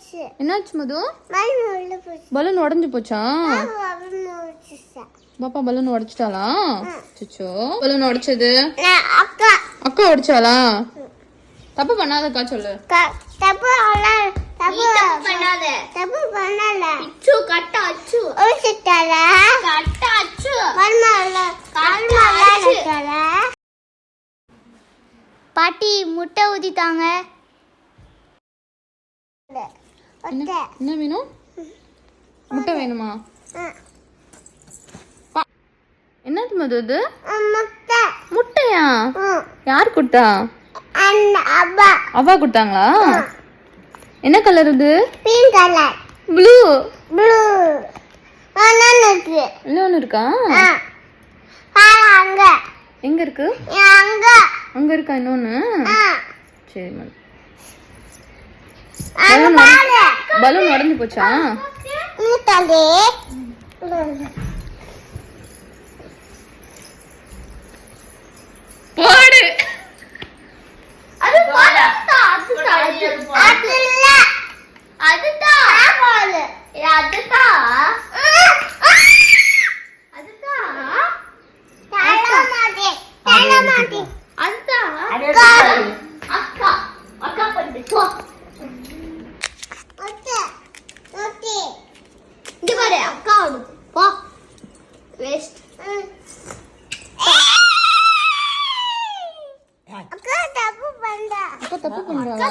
போச்சு என்னாச்சு மது? பலூன் உடஞ்சு போச்சா? பாப்பா பலூன் உடைச்சிட்டாளா? சுச்சோ பலூன் உடைச்சது? அக்கா. அக்கா உடைச்சாளா? தப்பு பண்ணாதக்கா சொல்லு. தப்பு தப்பு பண்ணாத. தப்பு பண்ணல. அச்சு கட்ட அச்சு. ஒழிச்சிட்டால கட்ட அச்சு. மர்மல்ல மர்மல்ல பாட்டி முட்டை ஊத்திட்டாங்க என்ன? வேணும்? முட்டை வேணுமா? என்னது மது முட்டை. முட்டையா. யார் கொடுத்தா? அந்த அப்பா. அவா கொடுத்தாங்களா? என்ன கலர் இது பிங்க் கலர் ப்ளூ ப்ளூ இருக்கு. இன்னொன்று இருக்கா? அங்க. எங்க இருக்கு? அங்க. அங்க இருக்கா இன்னொன்னு. சரி பாரு பலூன் உடஞ்சு போச்சா? போடு. அதுதான். அதுதான். அதுதான். അക്ക കൊടുക്കും പോ വേസ്റ്റ് അക്ക തപ്പ് പണ്ട അക്ക തപ്പ് പണ്ട